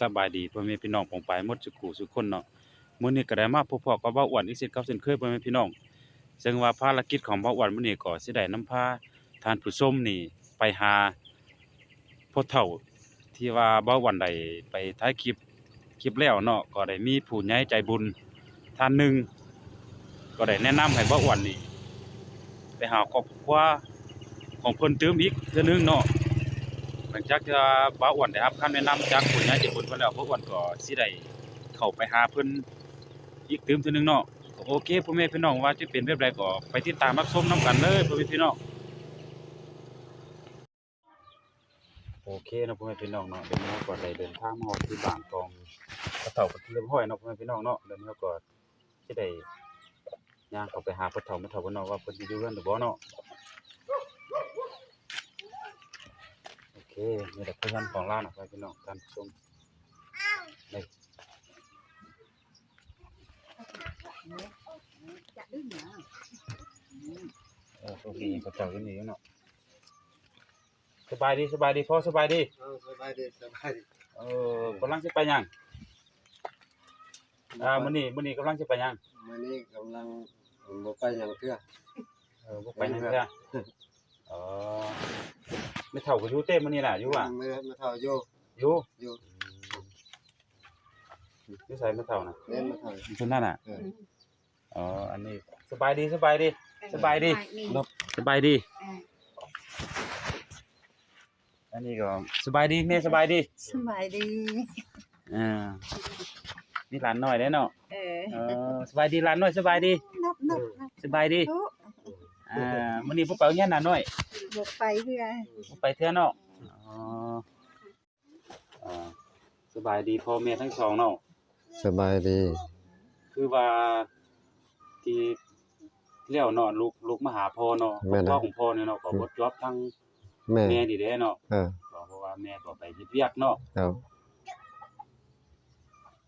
สบายดีพ่อแม่พี่น้องปองปหมดสุกูสุกคนเนาะมื้อนี้ก็ได้มาพบพอกับเว้าอ้วนอีกเช่นเก่าเช่นเคยพ่อแม่พี่น้อง ซึ่งว่าภารกิจของเว้าอ้วนมื้อนี้ก็สิได้นำพาทานผู้ชมนี่ไปหาพ่อเฒ่าที่ว่าเว้าอ้วนได้ไปถ่ายคลิปคลิปแล้วเนาะก็ได้มีผู้ใหญ่ใจบุญท่านหนึ่งก็ได้แนะนำให้เว้าอ้วนนี่ไปหาครอบครัวของเพิ่นเติมอีกเทื่อนึงเนาะ หลังจากที่ป้าอ้วนได้รับคำแนะนำจากผู้ใหญ่ใจบุญเพิ่นแล้วป้าอ้วนก็สิได้เข้าไปหาเพิ่นอีกเติมเทื่อนึงเนาะโอเคพ่อแม่พี่น้องว่าจะเป็นแบบใดก็ไปติดตามรับชมนํกันเลยพ่อแม่พี่น้องโอเคนะพ่อแม่พี่น้องเนาะเดี๋ยวนี้เราก็ได้เดินทางมาฮอดที่บ้านของพ่อเฒ่าเป็นที่เรียบร้อยเนาะพ่อแม่พี่น้องเนาะเดี๋ยวนี้เราก็สิได้ย่างเข้าไปหาพ่อเฒ่าแม่เฒ่าพิ่นเนาะว่าเพิ่นสิอยู่เรือนหรือบ่เนาะ โอ เคนี่แหละเพื่อนของร้านออกไปพี่น้องท่านผู้ชมนี่โอ้โชคดีเขาเจ้าอยู่นี่เนาะสบายดีสบายดีพ่อสบายดีเออสบายดีสบายดีเออกำลังสิไปยังอ่ามื้อนี้มื้อนี้กำลังสิไปยังมื้อนี้กำลังบ่ไปยังเทื่อเออบ่ไปยังเด้อ ออไม่เท่ากับอยู่เต้มื้อนี้ล่ะอยู่ว่ะมื้อมาเท่าอยู่อยู่อยู่อยู่ไสไม่เท่าน่ะเล่นมาเท่าอยู่ที่นั่นน่ะเอออ๋ออันนี้สบายดีสบายดี สบายดีนบสบายดี อันนี้ก็สบายดีแม่สบายดีสบายดีอ่านี่หลานน้อยเด้อเนาะเออเออสบายดีหลานน้อยสบายดีนับนับนับสบายดีโต๊ะ อ่ามื้อนี้พวกเปาเฮียนหลานน้อยบกไปเพื่อบ่ไปเทื่อเนาะอ๋ออ่าสบายดีพ่อแม่ทั้งสองเนาะสบายดี คือว่าที่แล้วเนาะลูกลูกมาหาพ่อเนาะพ่อของพ่อเนี่ยเนาะก็บ่จอบทั้งแม่แม่นี่เด้เนาะเออก็เพราะว่าแม่ก็ไปเฮ็ดเวียกเนาะครับ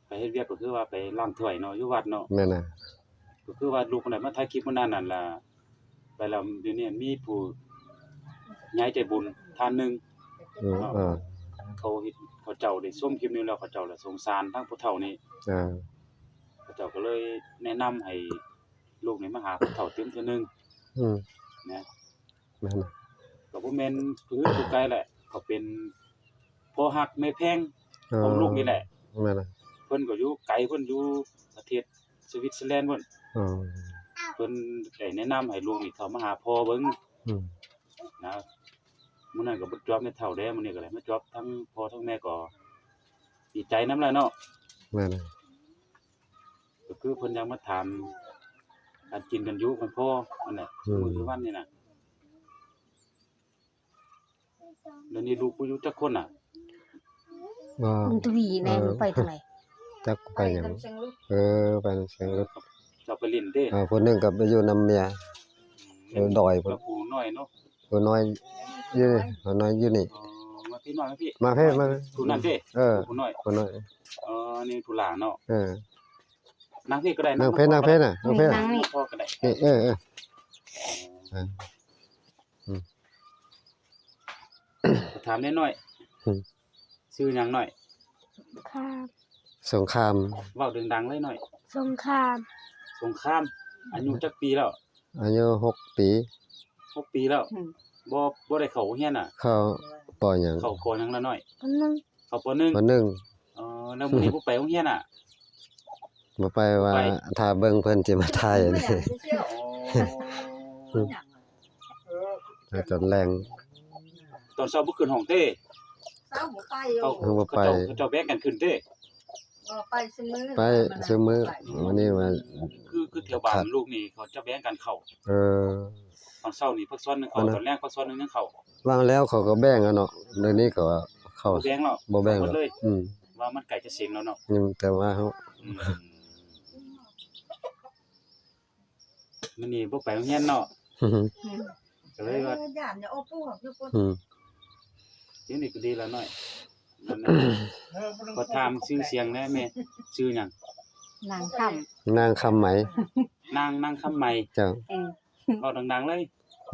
ไปเฮ็ดเวียกก็คือว่าไปล้างถ้วยเนาะอยู่วัดเนาะ แม่น่ะก็คือว่าลูกคนไหนมาถ่ายคลิปมื้อนั้นนั่นล่ะ ไปแล้วเดี๋ยวนี้มีผู้ใหญ่ใจบุญท่านหนึงอืมเออเขาเฮ็ดเขาเจ้าได้ชมคลิปนี้แล้วเขาเจ้าละสงสารทั้งผู้เฒ่านี่เออเขาเจ้าก็เลยแนะนำให้ลูกนี่มาหาผู้เฒ่าเต็มเทื่อนึงอืมนะแม่น่ะก็บ่แม่นพื้นผู้ไกลแหละ เขาเป็นพ่อฮักแม่แพงเอของอลูกนี่แหละแม่น่ะเพิ่นก็อยู่ไกลเพิ่นอยู่ประเทศสวิตเซอร์แลนด์เพิ่นอ๋อ เพิ่นได้แนะนำให้ลูกนี่เข้ามาหาพ่อเบิ่งอืมนะมื้อนั้นก็บ่จอบในเท่าแด้มื้อนี้ก็เลยมาจอบทั้งพ่อทั้งแม่ก็ดีใจนำแหละเนาะแม่น่ะก็คือเพิ่นยังมาถามการกินกันอยู่ของพ่อนั่นแหละมื้อทุกวันนี่น่ะแล้วนี่ลูกกูอยู่จักคนน่ะว่าบุญทวีแน่มึงไปทางไหนจักไปหยังเชียงลูกเออไปเสียงรถ เราไปเล่นเด้อ่าผู้หนึงก็ไปอยู่นำเมีย เออดอยพุ่นแล้วผู้น้อยเนาะผู้น้อยอยู่นี่ผู้น้อยอยู่นี่ อ๋อมาพี่น้อยมาพี่มาเพ่มาผู้นั้นเด้เออผู้น้อยผู้น้อยอ๋อนี่ผู้หลานเนาะเออ นั่งพี่ก็ได้นั่งเพ่นั่งเพ่น่ะนั่งเพ่นั่งพ่อก็ได้นี่เออเออเอออืมถามนิดหน่อยอืม ชื่อหยังหน่อย ข้ามสงครามเว้าดังๆเลยหน่อย สงคราม สงคราม อายุจักปีแล้วอายุหกปีหกปีแล้วบ่บ่ได้เข้าโรงเรียนน่ะ เข้าปอหยังเข้าปอหยังละหน่อย คนนึงเข้าปหนึ่งปอหนึ่งอ๋อแล้วมื้อนี้บ่ไปโรงเรียนน่ะบ่ไปว่าไป ถ้าเบิ่งเพิ่นสิมาถ่ายอันนี้อ๋อแล้วตอนแรง ตอนเช้าบ่ขึ้นห้องเต้เศร้าบ่ไปเขาเออบ่ไปเขาเจ้าเขาเจ้าแบ่งกันขึ้นเต้บ่ ไปซื้อมือไปซื้อมื้อวันนี้ว่าคือคือแถวบ้าครันบลูกนี่เขาจะแบ่งกันเข้าเออตอนเช้านี่พักซ้อนหนึงเข้าอันนั้นตอนแรกพักซ้อนหนึงยังเข้าวางแล้วเขาก็แบ่งอะเนาะเดี๋ยวนี้ก็เข้าบ่แบ่งแล้วบ่แบ่งหมแล้ดวเลยอืมว่ามันไก่จะเสียงแล้วเนาะนี่แต่ว่าเฮาอืมมันนี่บ่ไปโรงเรียนเนาะก็เลยว่าย่านอย่าเอาปูอยู่ปนอืมเดี๋ยวนี้ก็ดีแล้วหน่อยนั่นน่ะ ก็ถามชื่อเสียงแหน่แม่ชื่อหยังนางค่ำนางคำไหม นางนางคำใหม่เจ้าเออเว้าดังๆเลย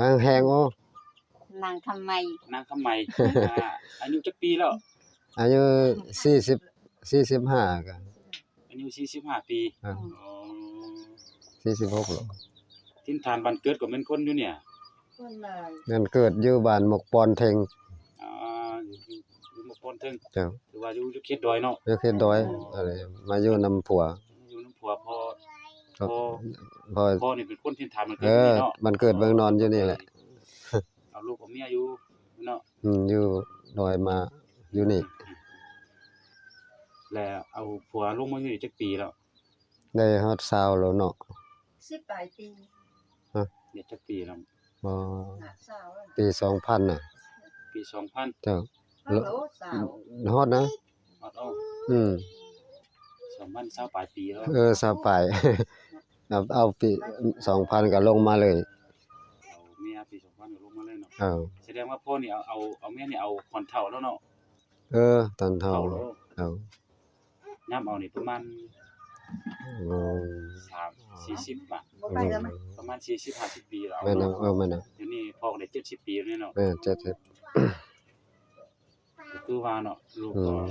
นางแฮงโอ้นางทำไมนางคำใหม่อ่าอายุจักปีแล้วอายุ40 45ก็อายุ45ปีอ่าอ๋อ46หรอทินฐานบ้านเกิดก็เป็นคนอยู่เนี่ยคนเลยนั่นเกิดอยู่บ้านหมกปอนเทง อ่าอยู่อยู่อยู่หมาปอนเทิงเจ้าหรือว่าอยู่อยู่เขตดอยเนาะอยู่เขตดอยอะไรมาอยู่นำผัวอยู่น้ำผัวพ่อก็พ่อพอพ่อนี่เป็นคนทินฐานมันเอเกิดอนี่เนาะมันเกิดเมืองนอนอยู่นี่แหละเอาลูกกับเมียอยู่เนาะอืมอยู่ดอยมาอยู่นี่ แล้วเอาผัวลงมาอยู่นี่จักปีแล้วได้ฮอดซาวแล้วเนาะสิบปลายปีเด็กจักปีแล้วบ่หาสาวแล้วปี 2000น่ะปี2000เจ้าฮัลโหล สาวฮอดนะเอาเอาอืม2000 20ปลายปีแล้วเออสบาย เอาเอาปี2,000ก็ลงมาเลยเอาเมียปี2000ก็ลงมาเลยเนาะเอาแสดงว่าพ่อนี่เอาเอาเอาเมียนี่เอาคอนเท่าแล้วเนาะเออ ตอนเฒ่าเท่าแล้วเอาย่ํเอานี่ประมาณโอ้3 40บาทบ่ไปแล้วมั้ยประมาณ40 50ปีแล้วแม่นเนาะเอาเอาแม่นเอาเดี๋ยวนี้พ่อก็ได้70ปีแล้วเนี่ยเนาะ แม่นเจ็ดสิบก็ คือว่าเนาะลูกอืก็ม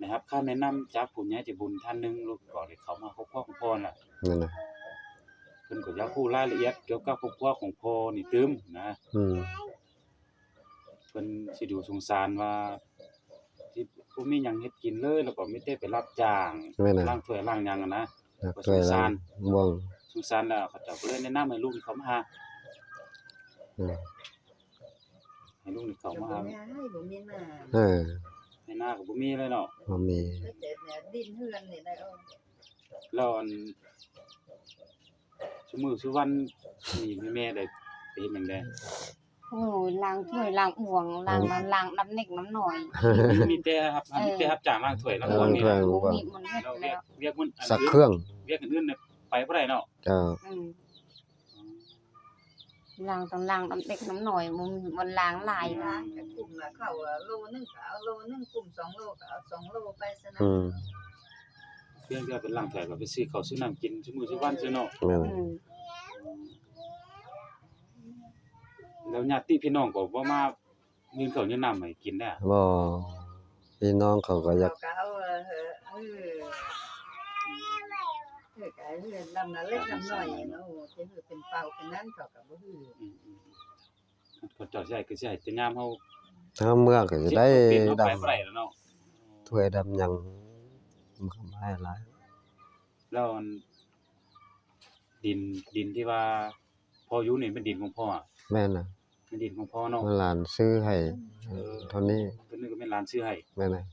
นะครับค่าแนะนำจากผู้ใหญ่ใจบุญท่านหนึงลูกก็ได้เข้ามาครอบครัวของพ่อน่ะนั่นน่ะเพิ่นก็อยากรู้รายละเอียดเกี่ยวกับครอบครัวของพ่อนี่ตึมนะ อืมเพิ่นสิดูสงสารว่าที่บ่มีหยังเฮ็ดกินเลย แล้วก็มีแต่ไปรับจ้างแม่นน่ะล้างถ้วยล้างหยังอะนะ นักช่วยแล้วบ่งสงสารแล้วเขาเจ้าก็เลยแนะนำให้ลูกนี่เขามาหา อืม ให้ลูกนี่เขาจะมาบ่หามีให้บ่มีหน้าเออในหน้าก็บ่มีเลยเนาะบ่มีแล้วแต่เนี่ยดินเฮือนนี่ได้เอาแล้วอันซุมื้อซุวันนี่แม่ได้ไปเฮ็ดหยังได้ โอ้ยล้างถ้วยล้างอ่วงล้างน้ำล้างน้ำเน็กน้ำหน่อยมีแต่ครับมีแต่รับจ้างล้างถ้วยล้างบ่วงนี่เอนะอบ่มีมันเฮ็ดเราเรียแล้กวเรียกมันอันสักอื่นเครื่องเรียกอันอื่นเนี่ยไปบ่ได้เนาะ เจ้า อืม ล้างต้องล้างน้ำเน็กน้ำหน่อยมันมันล้างหลายล้าล้างงกับกลุ่มละเข้าอะโลนึงก็เอาโลนึงกลุ่มสองโลก็เอาสองโลไปซะนะอืมเพียงแต่เป็นล้างถ้วยก็ไปซื้อข้าวซื้อน้ำกินซุมื้อซุวันซื่อเนาะแม่นอืมแล้วญาติพี่น้องก็บ่มายืนข้าวยืนน้ำให้กินได้บ่พี่น้องเขาก็อยากเก็เอาเออเออ เออก็เฮือลำน่ะเล็กลำน้อยเนาะจะคือเป็นเป่าเป็นนั้นเขาก็บ่ฮืออืมๆเขาเจ้าสิให้คือสิให้แต่ยามเฮาถ้าเมื่อก็จะได้เปลี่ยนเอาดไปบ่ได้แล้วเนาะำถ้วยดำหยังมันก็ไม่หลายแล้วอันดินดินที่ว่าพ่ออยู่นี่เป็นดินของพ่ออะแม่นน่ะเป็นดินของพ่อเนาะหลานซื้อให้เท่านี้เพิ่นนึกว่าเป็นหลานซื้อให้ แม่นน่ะ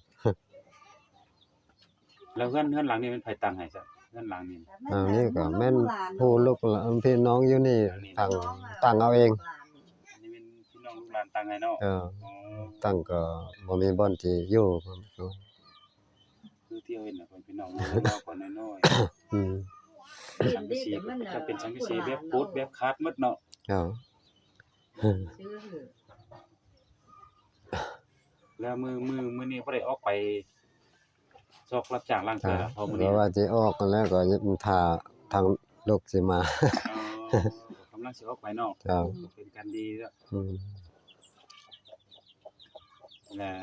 แล้วเฮือนเฮือนหลังนี้เป็นไผตังให้ซะ เฮือนหลังนี้อันนี้ก็แม่นผู้ลูกหลานพี่น้องอยู่นี่ตั้งตั้งเอาเองอันนี้เป็นพี่น้องลูกหลานตั้งให้เนาะเอออ๋อตั้งก็บ่มีบ่อนที่อยู่คือที่เฮาเห็นน่ะเพิ่นพี่น้องลูกเราก่อนน้อยอืมๆสังกะสีก็จะเป็นสังกะสีแบบโพดแบบคาดหมดเนาะเอาซื้อเถอะแล้วมือมือมื้อนี้บ่ได้ออกไป ซอกรับจ้างล้างถ้วยแล้วพอมื้อเพนี้ราะว่าสิออกกันแล้วก็ยึดท่าทางลูกสิมา อ๋อกำลังสิออกไปเนาะเจ้าเป็นการดีแล้วอืมแล้ว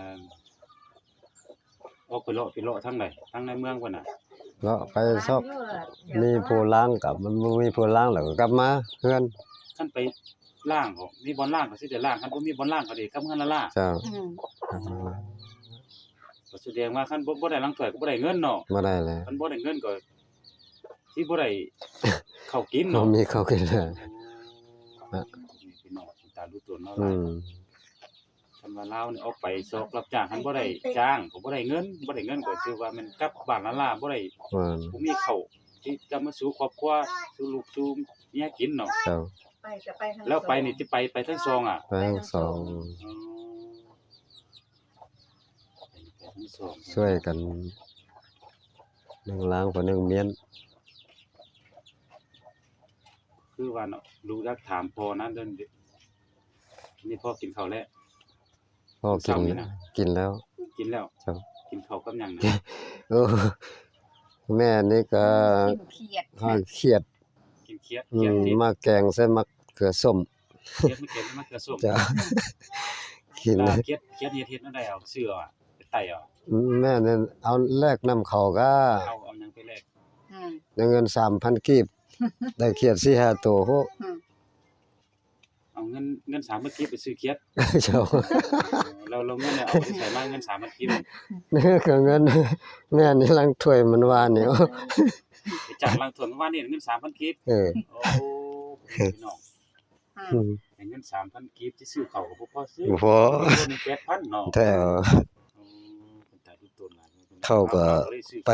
ออกไปเลาะไปเลาะทางใดทางในเมืองพุ่นน่ะแล้วไปชอบมีผู้ล้างกับมันบ่มีผู้ล้างแล้วก็กลับมาเฮือนคันไปล่างก็มีบ่อนล่างก็สิได้ล่างคันบ่มีบ่อนล่างก็ได้กำเงินละล่าเจ้าอืม กลับมาก็แสดงว่าคันบ่บ่ได้ล้างถ้วยก็บ่ได้เงินเนาะบ่ได้แล้วคันบ่ได้เงินก็สิบ่ได้ข้าวกินบ่เนาะมีข้าวกินแล้วนี่พี่น้องตาดูตัวเนาะอืมคันว่าลาวนี่ออกไปซอกรับจ้างคันบ่ได้จ้างก็บ่ได้เงินบ่ได้เงินก็ชื่อว่ามันกลับบ้านละล่าบ่ได้ว่าบ่มีข้าวที่จะมาสู่ครอบครัวสู่ลูกสู่เมียกินเนาะเจ้าไปก็ไปทั้งแล้วไปนี่สิไปไปทั้งซองอะ ไปทั้งสอง อ๋อไปทั้งซอง ช่วยกันหนึ่งล้างผู้หนึ่งเมียนคือว่าเนาะรู้จักถามพ่อนะเดินนี่พ่อกินข้าวแล้วพ่อกินเช้านี่นะกินแล้ว กินแล้วครับกินข้าวกับหยังนะโอ้แม่นี่ก็กินเขียดข้าวเครียดกินเคียดอืเคียดมที่มาแกงใส่มะเขือส้มเคียดไม่เคียดมะเขือส้มจ้ะกินแล้แล้ววเคียดเคียดเฮ็ดเฮ็ดนั่นได้เอาเสื้ออะ ไต่เหรอแม่นั่นเอาแลกน้ำเขาก็เอาเอาหยังไปแลกอืมได้เงิน3,000กีบ ได้เขียด4 5ตัวโหอืมเอาเงินเงิน3,000กีบไปซื้อเคียดเจ้าเราเราเงินเนี่ยเอาไปใส่มาเงิน3,000กีบนี่ก็เงิน แม่นี่ลังถ้วยมันว่านี่โอ้ไปจ้างล้างถ้วยเมื่อวานนี่เงิน3,000กีบเออโอ้พี่น้องอืมให้เงิน3,000กีบที่ซื้อข้าวก็บ่พอซื้อพอ เงิน8,000เนาะ แท้โอ้คนตายทุกตัวหลายนะ เขาก็อเลยซื้อไป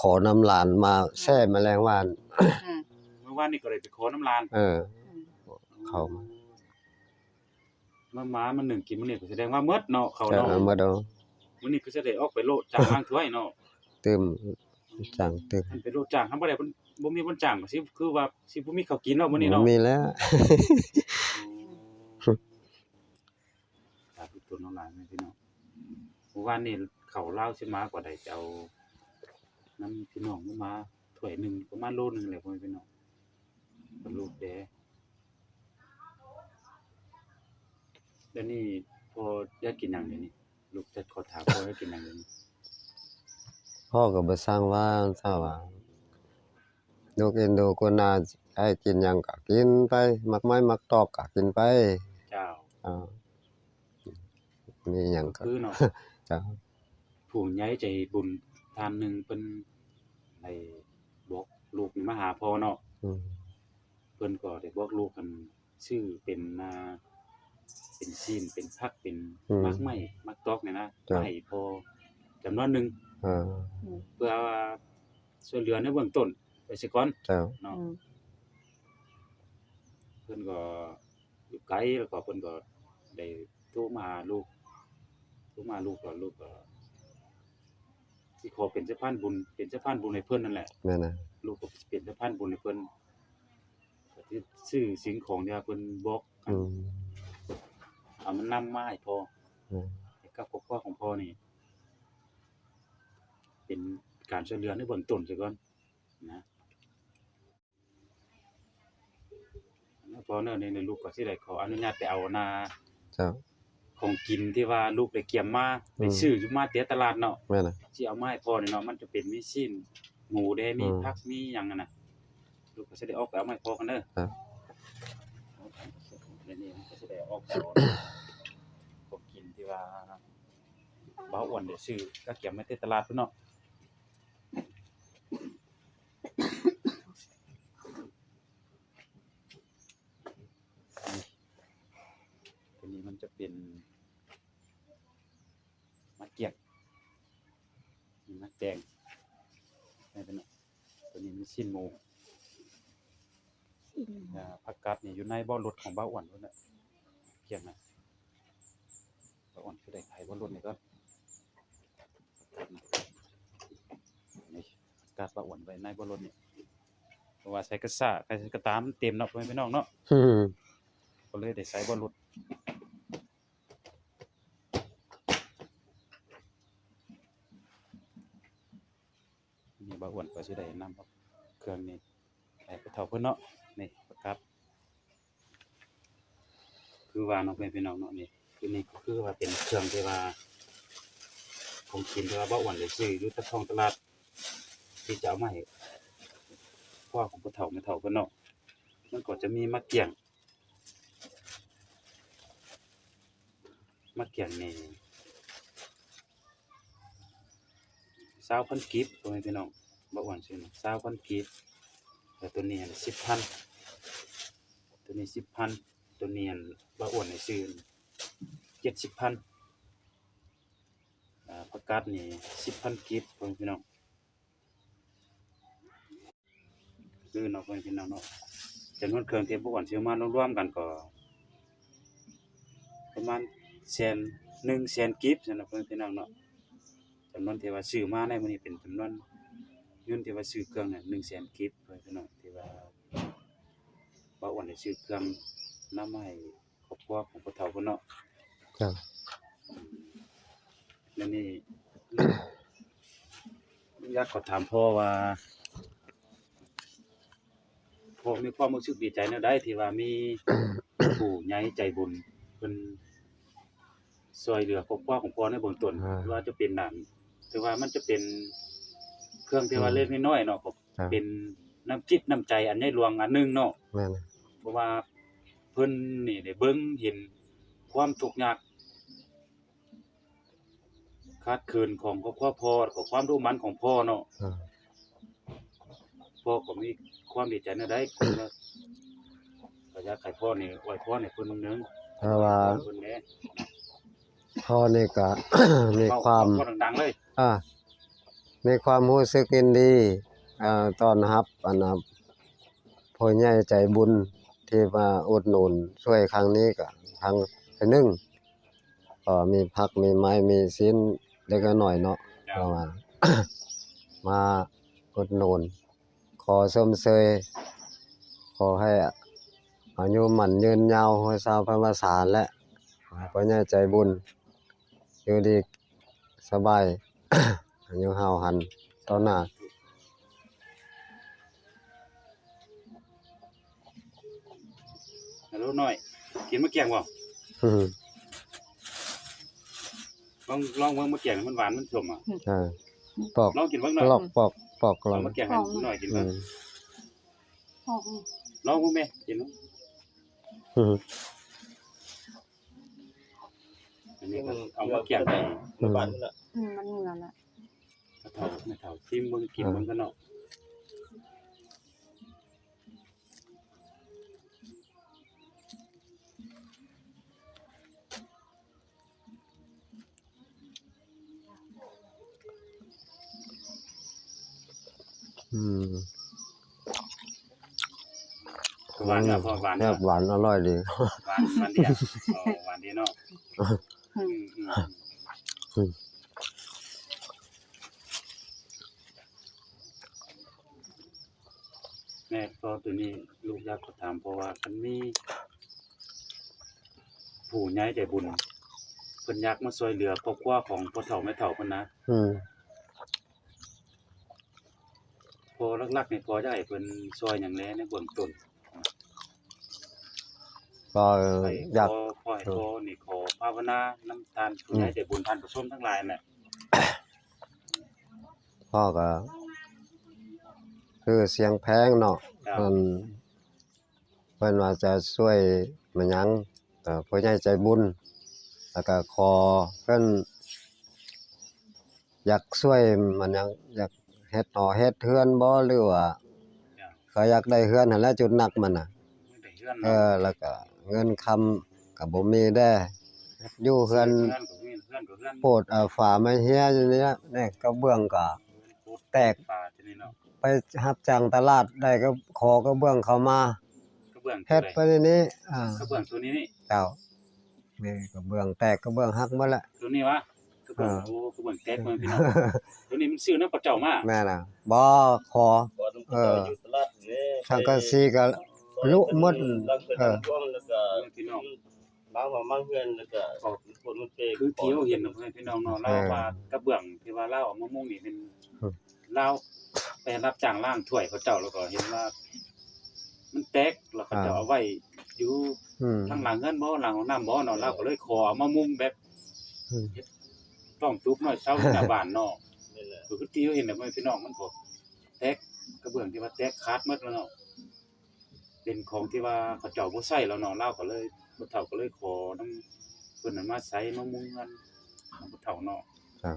ขอน้ำหลานมาแช่แมลงวัน อืมเมื่อวานนี่ก็เลยไปขอน้ำลานเอออืมเข้ามามาหมามันหนึ่งกินมื้อนี้ก็แสดงว่าหมดเนาะเขาจะเนาะเอามาดูมื้อนี้ก็จะได้ออกไปโลดจ้างล้างถ้วยเนาะตึมจังตึมมันไปโลดจ้างทำบ่ได้เพิ่นบ่มีคนจ้างก็สิคือว่าสิบ่มีข้าวกินเนาะมื้อนี้เนาะ มีแล้วตาพี่ตุนน้องหลานแม่พี่น้องเมื่อวานนี้ เขาเล่าวสิมากว่าได้จะเอาน้ำพี่น้องมาถ้วยหนึงประมาณโลนึงแหละพ่อแม่พี่น้องเป็นลูกแดเดี๋ยวนี้พออยากกินหยังเดี๋ยวนี้ลูกจะขอถามพ่ออยากกินหยังเดี๋ยวนี้พ่อก็บ่สร้างว่าทราบว่าลูกเอ็นดูก็น่าให้กินหยังก็กินไป มักไม้มักตอกก็กินไปเจ้าอ่ามีหยังก็คือเนาะจ้า ผู้ใหญ่ใจบุญท่านหนึงเพิ่นให้บอกลูกนี่มาหาพ่อเนาะอืมเพิ่นก็ได้บอกลูกกันชื่อเป็นอ่าเป็นซีนเป็นพักเป็นมักไม้มักตอกเนี่ยนะมาให้พอจำนวนหนึงอ่าเพื่อว่าช่วยเหลือในเบื้องต้นไปสิก่อนเจ้าเนาะอืมเพิ่นก็อยู่ไกลแล้วก็เพิ่นก็ได้โทรมาหาลูกโทรมาลูกก็ลูกก็ สิขอเป็นสะพานบุญเป็นสะพานบุญให้เพิ่นนั่นแหละแม่นะลูกก็เป็นสะพานบุญให้เพิ่นก็สิซื้อสิ่งของที่ว่าเพิ่นบอกกัอืนมเอามันนำมาให้พ่ออืมให้กับครอบครัวของพ่อนี่ เป็นการช่วยเหลือในเบื้องต้นซะก่อนนะแล้วพอเนิ่นในลูกก็สิได้ขออนุญาตไปเอานาเจ้า ของกินที่ว่าลูกได้เกี่ยมมาไปอืมซื้ออยู่มาเตียตลาดเนาะแม่นะสิเอามาให้พ่อนี่เนาะมันจะเป็นมีชิ้นหมูแดมีอืมผักมีหยังนั่นน่ะลูกก็สิได้ออกไปเอามาให้พ่อกันเด้อครับเดี๋ยวนี้มันก็สิได้ออกไปเอาของกินที่ว่าเบาอ้วนได้ซื้อก็เกี่ยมมาเตียตลาดพุ่นเนาะตัวนี้มันจะเป็นมะเกียกมีมะ แดงนี่เป็นเนาะตัวนี้มีชิ้นหมูอ่าผักกาดนี่อยู่ในบ่อรถของบ้าอ้วนพุ่นน่ะเกียงน่ะบ้าอ้วนคือได้ขายบ่อรถนี่ก่อนนี่ผักกาดบ้าอ้วนไว้ในบ่อรถนี่เพราะว่าใส่กระซ่าใส่กระตามมันเต็มเนาะพ่อแม่พี่น้องเนาะอืมก็เลยได้ใส่บ่หลุดนี่บ่อ้วน ก็สิได้นำครับเครื่องนี้ไปเท่าเพิ่นเนาะนี่ประกับ คือว่าน้องเป็นพี่น้องเนาะนี่คือนี่ก็คือว่าเป็นเครื่องที่ว่าของกินที่ว่าบ่อ้วนได้ซื้ออยู่ตะทองตลาดที่จะเอามาให้พ่อของผู้เฒ่าแม่เฒ่าเพิ่นเนาะมันก็จะมีมะเกี่ยงมะเกี่ยงนี่สาวพันกีบพ่อแม่พี่น้อง บ่อ้วนซื้อนะสาวพันกีบแต่ตัวนี้สิบพันตัวนี้สิบพันตัวเนี้บ่อ้วนให้ซื้อเจ็ดสิบพันอ่าผักกาดนี่สิบพันกีบพ่อแม่พี่น้องคือเนาะพ่อแม่พี่น้องเนาะจำนวนเครื่องที่บ่อ้วนซื้อมารวมๆกันก็ประมาณแสนหนึ่งแสนกิฟต์สำหรับเพื่อนพี่น้องเนาะจำนวนที่ว่าซื้อมาในมื้อนี้เป็นจำนวน เงินที่ว่าซื้อเครื่องน่ะ1แสนกิฟต์เพื่อนพี่น้องที่ว่าบ่าวอ้วนได้ซื้อเครื่องนำมาให้ครอบครัวของพ่อเฒ่าเพิ่นเนาะเจ้าแล้วนี่ อยากขอถามพ่อว่าพ่อมีความรู้สึกดีใจแนวใดที่ว่ามี ผู้ใหญ่ใจบุญเพิ่นซอยเหลือครอบครัวของพ่อในเบื้องต้นอ่า ว่าจะเป็นด้านถือว่ามันจะเป็น เครื่องที่ว่าเล็กน้อยๆเนาะก็ครับ เป็นน้ำจิตน้ำใจอันใหญ่หลวงอันหนึงเนาะแม่นเพราะว่าเพิ่นนี่ได้เบิ่งเห็นความทุกข์ยากขาดเคินของครอบครัวพ่อของความรู้มันของพ่อเนาะ อ่าพ่อก็มีความดีใจในได้คือว่าก็อยากให้พ่อนี่ไว้พ่อนี่เพิ่นนึงเพราะว่าเพิ่นแหน่พ่อนี่ก็ มีความเว้ดังๆเลย อ่า มีความรู้สึกยินดีอตอนรับอันนะผู้ใหญ่ใจบุญที่มาอุดหนุนช่วยครั้งนี้ก็ทางที่หนึ่งก็มีผักมีไม้มีสิ้นเล็กน้อยเนาะประมาณมาอุดหนุนขอสมเสยขอให้อายุหมันยืนยาวให้สาวพระวสารและขอให้พ่อใหญ่ใจบุญอยู่ดีสบาย อายุห้าวหันต่อหน้าฮัลโหลหน่อยกินมะเกียงบ่อืมลองลองเบิ่งมะเกียงมันหวานมันสมอะใช่ปอกลองกินเบิ่งหน่อยปอกปอกปอกกลอเอางมะเกียงให้หน่อยกินอืเบิ่งมพ่อลองเบิ่งแม่กินเบิ่งอืมอันนี้ก็เอามะเกียงให้อืมอืมมันเหมือนละกระ เฒ่าแม่เฒ่าชิมเบิ่งกินเบิ่งกันเนาะอืมหวานอะพอหวานแซ่เนาะบหวานอร่อยดีหวานหวานดีอะอ๋อหวานดีเนาะอืมอืม อืม แม่พอตัวนี้ลูกอยากขอถามเพราะว่าคันมีผู้ใหญ่ใจบุญเพิ่นอยากมาช่วยเหลือครอบครัวของพ่อเฒ่าแม่เฒ่าเพิ่นนะอืมพอหลักๆนี่พอจะให้เพิ่นช่วยหยังแลในเบื้องต้นก็ให้อยากขอขอให้พอนี่ขอภาวนานํทานผู้ใหญ่ใจบุญท่านผู้ชมทั้งหลายแหละพ่อก็ คือเสียงแพงเนาะครับเพิ่นเพิ่นว่าจะช่วยมันหยังแต่ผู้ใหญ่ใจบุญ แล้วก็ขอเพิ่นอยากช่วยมันหยังอยากเฮ็ดหอเฮ็ดเฮือนบ่หรือว่าจ้ะเขาอยากได้เฮือนหั่นแหละจุดหนักมันน่ะ ไม่ได้เฮือนเอเนาะอแล้วก็เงินคำก็บ่มีได้ อยู่เฮือนเฮือนก็มีเฮือนก็เฮือนโพดเอาฝาไม้เฮียอยู่เนี่ยนี่กระเบื้องก็ แตก ป่าที่นี่เนาะ ไปรับจ้างตลาดได้ก็ขอกระเบื้องเข้ามากระเบื้องเฮ็ดไปในนี้อ่ากระเบื้องตัวนี้นี่เจ้านี่กระเบื้องแตกกระเบื้องหักหมดแล้วตัวนี้วะกระเบื้องอ่า โอ้กระเบื้องแตกมาพี่น้องตัวนี้มันซื้อนำพระเจ้ามาแม่น่ะบ่ขอเออสังกะสีก็ ลุหมดเออพี่น้อง บางว่ามันเฮือนแล้วก็ฝนมันเปคือที่เราเห็นนะเพื่อนพี่น้องเนาะเล่าว่ากระเบื้องที่ว่าเล่าเอามะม่วงนี่เป็น เล่าไปรับจ้างล่างถ้วยพระเจ้าแล้วก็เห็นว่า มันแตกแล้วเขาจะเอาไว้อยู่อืมทางหลังเงินบ่หลังของน้ำบ่เนาะเราก็เลยขอเอามามุงแบบอืม ต้องจุบหน่อยเช้าหน้าบ้านเนาะนี่แหละคือที่เราเห็นน่ะเพื่อนพี่น้องมันก็แตกกระเบื้องที่ว่าแตกขาดหมดแล้วเนาะเป็นของที่ว่าเขาเจ้าบ่ใช้แล้วเนาะเราก็เลยบ่เฒ่าก็เลยขอนํเพิ่นน่ะมาใส่มามุงกันของบ่เฒ่าเนาะจ้ะ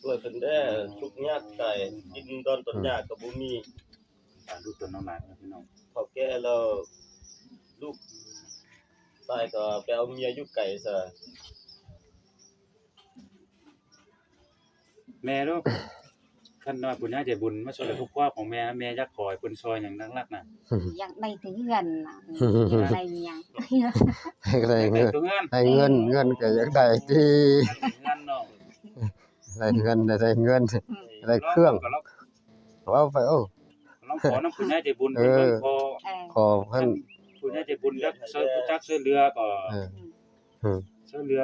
ช่วยเพิ่นได้ทุกข์ยากได้กินตอนต้นยากก็บ่มีอ่าดูตัวน้องหลานนะพี่น้องพอแก่แล้วลูกชายก็ไปเอาเมียอยู่ไกลซะแม่ลูกคันว่าปุญญาใจบุญมาช่วยเหลือครอบครัวของแม่นะแม่อยากขอให้เพิ่นช่วยหยังนักๆน่ะอยากได้ถึงเงินน่ะอยากได้อิหยังได้ได้เงินตัวเงินได้เงินเงินก็อยากได้ที่ เงินเนาะ ได้เงินได้เงินได้เครื่องก็ลองว่าไปโอ้ลองขอน้ำปุญญาใจบุญเอเพิ่นอเบิ่งขอเออขอเพิ่นปุญญาใจบุญอยากช่วยผู้จักช่วยเหลือก็เอออืมช่วยเหลือ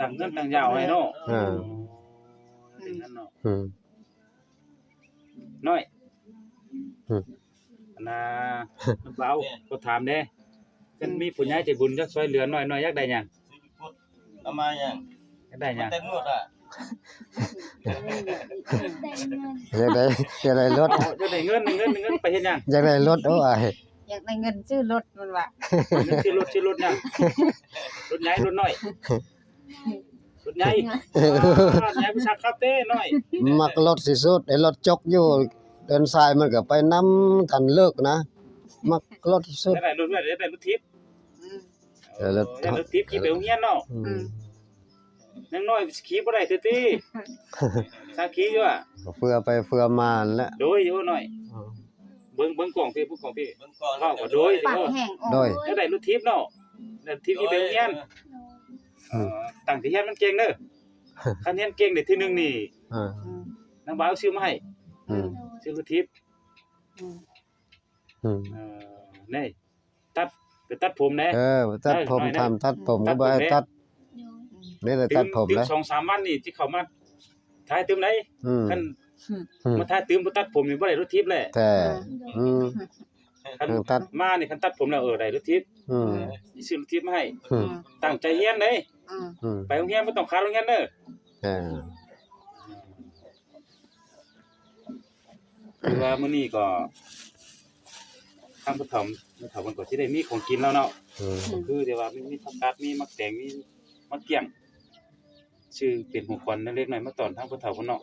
ต่างเงินต่างยาวให้เนาะเออเป็นนั่นเนาะอืมน้อยอืมนะเบาก็ถามเด้คันมีปุญญาใจบุญอยากช่วยเหลือน้อยน้อยอยากได้หยังเอามายังได้หยังแต่งรถอะ อยากได้อยากได้รถเอาจะได้เงินเงินเงินไปเฮ็ดหยังอยากได้รถโอ้ยอยากได้เงินซื้อรถมันว่าเงินซื้อรถซื้อรถหยังรถใหญ่รถน้อยรถใหญ่อ่าใหญ่ไปสักครับเต้น้อยมักรถสิสุดไอ้รถจกอยู่เดินสายมันก็ไปนำทันเลิกนะ มักรถที่สุดได้ได้รถได้ได้รถทิพย์อืมเออได้รถทิพย์ขี่ไปโรงเรียนเนาะ อืมยังน้อยขี่บ่ได้ติติถ้าขี่อยู่อะเฟือไปเฟือมานั่นแหละโดยอยู่หน่อย เบิ่งเบิ่งกล่องพี่ผู้กล่องพี่เบิ่งก่อนเข้าก็โดยปากแห้งออกโดยได้ได้รถทิพย์เนาะได้ทิพย์ขี่ไปโรงเรียนอืมเออตั้งที่เฮียนมันเก่งเด้อคันเฮียนเก่งได้ที่หนึ่งนี่อ่าอืมนางบ่าวซื้อมาให้อืมซื้อรถทิพย์อืมอืมเออนี่ตัดไปตัดผมแหน่เออตัดผมได้ได้ทำตัดผมตัก็ดผมบ่ให้ได้ตัดอืม นี่แหละตื่ตัมดผมตื่มแล้ว สองสามวันนี่ที่เขามาถ่ายตื่มไหนอืมคันอืมมาถ่ายตื่มบ่ตัดผมนี่บ่ได้รถทิพย์แหละแต่อืมคันเออตัด มานี่คันตัดผมแล้วเออได้รถทิพย์อืมสิซื้อรถทิพย์มาให้อืมตั้งใจเรียนเด้อืมอืมไปโรงเรียนบ่ต้องขาดโรงเรียนเด้อแต่คือว่ามื้อนี้ก็ทางผู้ถมผู้ถมมันก็สิได้มีของกินแล้วเนาะ อืมก็คือที่ว่ามีมีผักกาดมีมักแตงมีมักเกี้ยง ชื่อเป็นของขวัญเล็กๆน้อยๆมาตอนทางผู้เฒ่าพุ่นเนาะ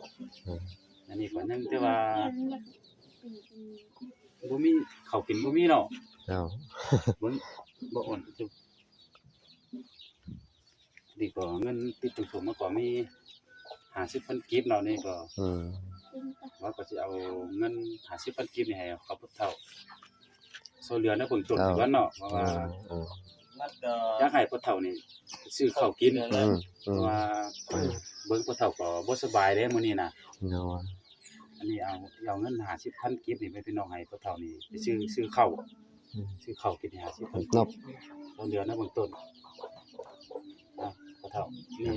อันนี้ก็ยังแต่ว่าบ่มีข้าวกินบ่มีเนาะเจ้าบ่บ่อ่อนจุดีก็เงินติดตัวผมมาก็มี50,000กีบเนาะนี่ก็ อืมว่าก็สิเอาเงิน50,000กีบนี่ให้กับผู้เฒ่าช่วยเหลือในเบื้องต้นก่อนเนาะเพราะอืว่ามอืม นัดก็อยากให้ผู้เฒ่านี่ซื้อข้าวกินอืมเพอืราะมว่าเบิ่งผู้เฒ่าก็บ่สบายเด้มื้อนี้น่ะ เนาะอันนี้เอาเอาเงิน50,000กีบนี่ไปพี่น้องให้ผู้เฒ่านี่ไปซื้อซื้อข้าวซื้อข้าวกินนี่50,000นบเราเหลือในเบื้องต้นอะผู้เฒ่านี่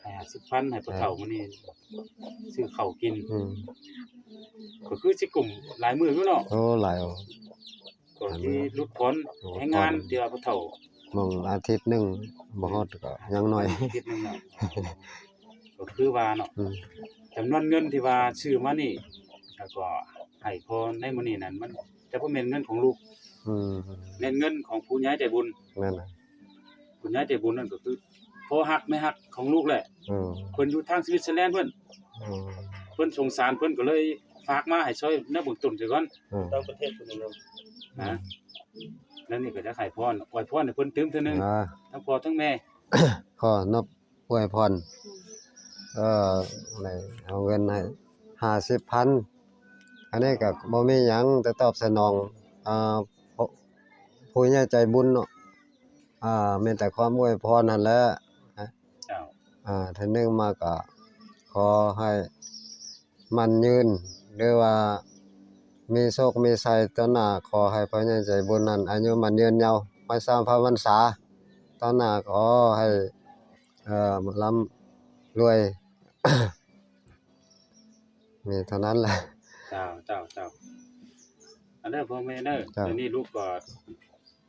ให้50,000ให้ผู้เฒ่ามื้อนี้ซื้อข้าวกิน อืมก็คือสิกลุ่มหลายมื้ออยู่เนาะ โอ้หลาย ก็ที่หลุดพ้นให้งานเดียวผู้เฒ่ามองอาทิตย์หนึงบ่ฮอดก็ยังน้อยคิดหนึงเนาะก็คือว่าเนาะอืมจำนวนเงินที่ว่าซื้อมานี่ แล้วก็ให้พอในมื้อนี้นั้นมันจะบ่แม่นเงินของลูกอืมแม่นเงินของผู้ใหญ่ใจบุญนั่นน่ะผู้ใหญ่ใจบุญนั่นก็คือพ่อฮักแม่ฮักของลูกแหละอืมเพิ่นอยู่ทางสวิตเซอร์แลนด์เพิ่นอืมเพิ่นสงสารเพิ่นก็เลยฝากมาให้ช่วยในเบื้องต้นซะก่อนอืม ต่างประเทศคนหนึง นะแล้วนี่ก็จะให้พรอวยพรให้เพิ่นตื่มเทื่อนึงอ่า ทั้งพ่อทั้งแม่ ขอนบอวยพรเอ่ออะไรเอาเงินให้ห้าสิบพันอันนี้ก็บ่มีหยังแต่ตอบสนองอ่าผู้ผู้ใหญ่ใจบุญเนาะอ่ามีแต่ความอวยพรนั่นแหละเจ้า อ่าท่านหนึงมาก็ขอให้มันยืนหรือว่า มีโชค มีชัยต่อหน้าขอให้พระใหญ่ใจบุญนั้นอายุมันยืนยาวไปสร้างพระพรรษาต่อหน้าขอให้เอ่อร่ำรวย มีเท่านั้นแหละ เจ้าเจ้าเจ้าอันเด้อพ่อแม่เด้อครับเดี๋ยวนี้ลูกก็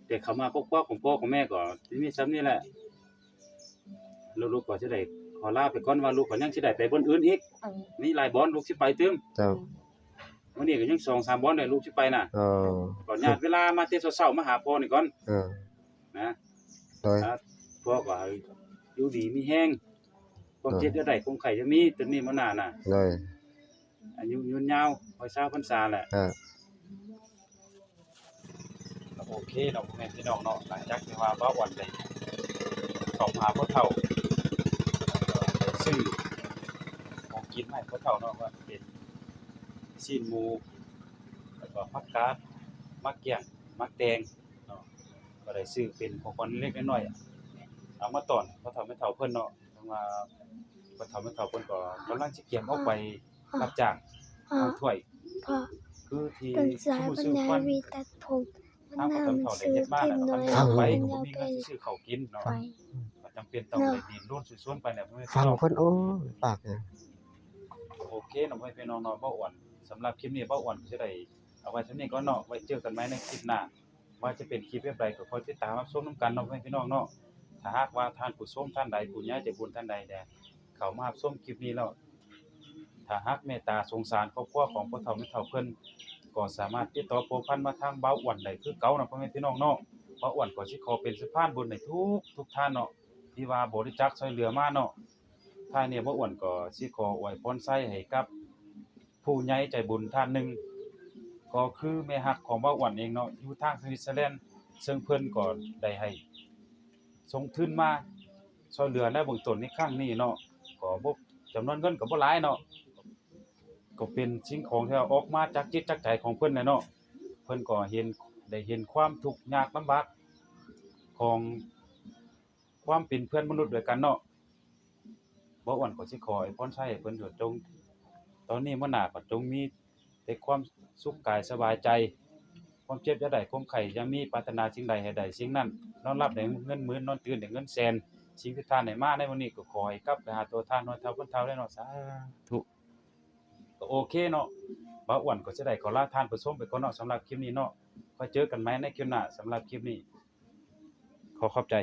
เด็กเข้ามาปกป้องของพ่อของแม่ก็สิมีซ้ำนี่แหละแล้วลูกก็สิได้ขอลาไปก่อนว่าลูกก็ยังสิได้ไปบนอื่นอีก เออมีหลายบอนลูกสิไปตึมเจ้า วันนี้ก็ยัง2 3บอนได้ลูกสิไปน่ะเออก่อนญาติเวลามาแต่เช้าๆมาหาพ่อนี่ก่อนเออนะโดยครับพ่อก็ให้อยู่ดีมีแห้งความเจ็บจะได้คงไข่จะมีตัวนี้มันน่ะน่ะโดยอายุยืนยาวคอยเช้าพรรษาแหละเออโอเคเนาะแม่พี่น้องเนาะหลังจากที่ว่าบ้าวันไปเข้ามาหาพ่อเฒ่าซื้อของกินให้พ่อเฒ่าเนาะว่าเป็น ซีนหมูแล้วก็ผักกาดมักเกี้ยงมักแตงเนาะก็ได้ซื้อเป็นของขวัญเล็กๆน้อยๆอะเอามาตอนพ่อเฒ่าแม่เฒ่าเพิ่นเนาะเพราะว่าพ่อเฒ่าแม่เฒ่าเพิ่นก็กำลังสิเกี่ยมออกไปรับจ้างพ่อเอาถ้วยพ่อคือที่ตอนสายผู้ปัญซื้อญาควันวีตัดผมมันถ้าเขานำทำเขาได้ซื้อเฮ็ดบ้านกินน่ะน้เขาอยทำไปมันก็บ่ยาวมีเงิเป็นนซื้อข้าวกินเนาะไฟก็จำเป็นต้องได้ดินร่วนส่วนๆไปเนี่ยเพื่อฟังน้องเพิ่นโอ้ยปากเนี่ยโอเคน้องไว้พี่น้องเนาะบ่อ้วน สำหรับคลิปนี้บ่อ้วนก็จะได้เอาไว้เท่านี้ก่อนเนาะไว้เจอกันใหมในคลิปหน้าว่าจะเป็นคลิปแบบใดก็คอยติดตามรับชมนํกันเนาะพ่อแม่พี่น้องเนาะถ้าหากว่าท่านผู้ชมท่านใดผู้ใหญ่ใจบุญท่านใดแดเขามารับชมคลิปนี้แล้วถ้าหากเมตตาสงสารครอบครัวของพ่อเฒ่าแม่เฒ่าเพิ่นก็สามารถติดต่อพัวพันมาทางเบาอ้วนได้คือเก่านะพ่อแม่พี่น้องเนาะเบาอ้วนก็สิขอเป็นสะพานบุญให้ทุกทุกท่านเนาะที่ว่าบริจาคช่วยเหลือมาเนาะท้ายนี้เบาอ้วนก็สิขออวยพรไส้ให้กับ ผู้ใหญ่ใจบุญท่านหนึ่งก็คือแม่ฮักของเบาอ้วนเองเนาะอยู่ทางสวิตเซอร์แลนด์ซึ่งเพิ่นก็ได้ให้ส่งทุนมาช่วยเหลือในเบื้องต้นในครั้งนี้เนาะก็บ่จำนวนเงินก็บ่หลายเนาะก็เป็นสิ่งของที่ว่าออกมาจากจิตจากใจของเพิ่นน่ะเนาะเพิ่นก็เห็นได้เห็นความทุกข์ยากลำบากของความเป็นเพื่อนมนุษย์ด้วยกันเนาะบ่อ้วนก็สิขอให้พรใช้ให้เพิ่นเถิดจง ตอนนี้มื้อหน้าก็จงมีแต่ความสุขกายสบายใจ ความเจ็บอย่าได้ความไข้อย่ามีปรารถนาสิ่งใดให้ได้สิ่งนั้นนอนหลับได้เงินหมื่นนอนตื่นได้เงินแสนสิ่งที่ท่านได้มาในวันนี้ก็ขอให้กลับไปหาตัวท่านน้อยเท่าคนเท่าได้เนาะสาธุก็โอเคเนาะบ่าวอ้วนก็สิได้ขอลาท่านผู้ชมไปก่อนเนาะสำหรับคลิปนี้เนาะไว้เจอกันใหม่ในคลิปหน้าสำหรับคลิปนี้ ขอขอบใจ